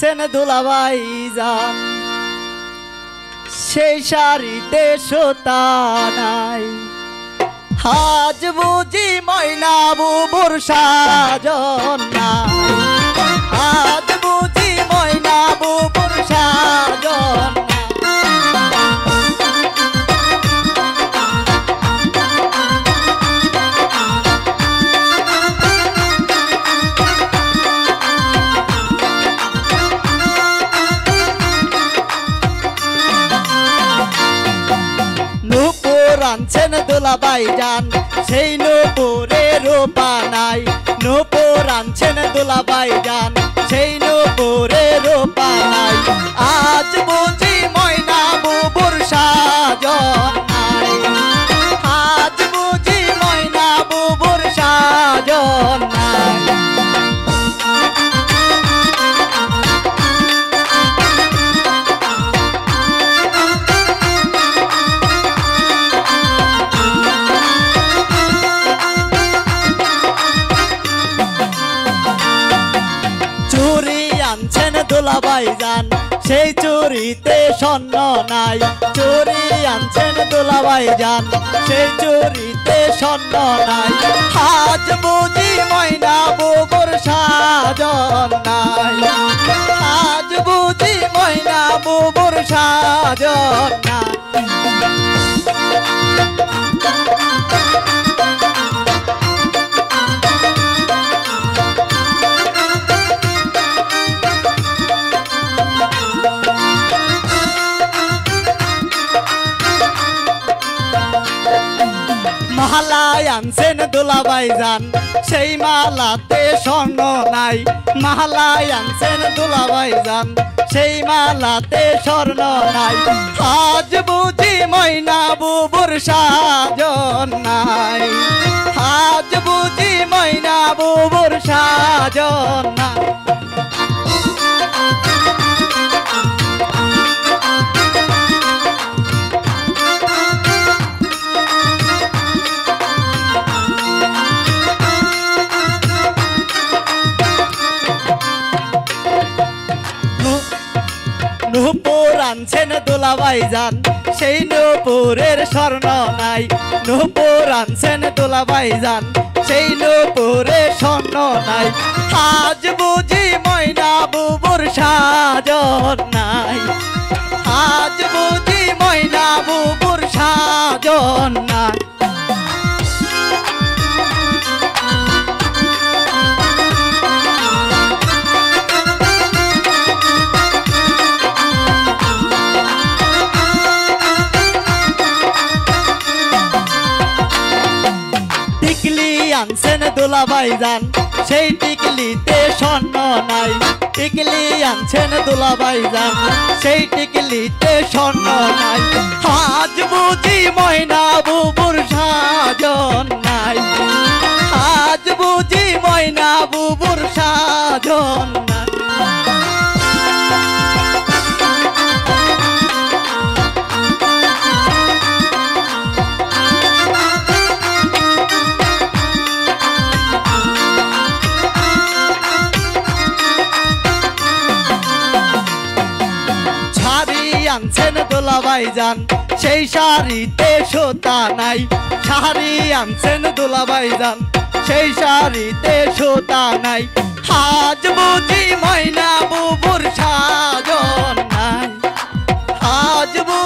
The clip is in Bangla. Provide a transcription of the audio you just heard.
শাড়ি দুলাবাই যান সেই শাড়িতে সোতা নাই। হাজ বুঝি ময়না বুবুর সাজন নাই। নূপুর দোলা বাই যান সেই নূপুরে রোপা নাই নূপুর আনছেন দুলাবাই যান সেই নূপুরে রোপা নাই আজ বুঝি যান সেই চুরিতে স্বর্ণ নাই। চুরি আনছেন দোলা যান সেই চুরিতে স্বর্ণ নাই। আজ বুঝি ময়না বুবুর সাজন নাই। আজ বুঝি ময়না বুবুর সাজন মালায় আনছেন দুলাবাই যান সেই মালাতে স্বর্ণ নাই, মালায় আনছেন দুলাবাই যান সেই মালাতে স্বর্ণ নাই, আজ বুঝি ময়না বুবুর সাজন নাই। আজ বুঝি ময়না বুবুর সাজন নাই। নূপুর আনছেন দুলাভাই যান সেই নূপুরের স্বর্ণ নাই। নূপুর আনছেন দুলাভাই যান সেই নূপুরে স্বর্ণ নাই। আজ বুঝি ময়না বুবুর সাজন নাই। আজ বুঝি ময়না বুবুর সাজন নাই। আনছেন দুলাভাই যান সেই টিকলিতে স্বর্ণ নাই। টিকলি আনছেন দুলাভাই যান সেই টিকলিতে স্বর্ণ নাই। আজ বুঝি ময়না বুবুর সাজন নাই। আজ বুঝি ময়না বুবুর সাজন আনছেন দোলাবাই যান সেই শাড়িতে সোতা নাই। শাড়ি আনছেন দোলাবাই যান সেই শাড়িতে সোতা নাই। হাজ বুঝি ময়না বুবুর সাজন নাই। হাজ বু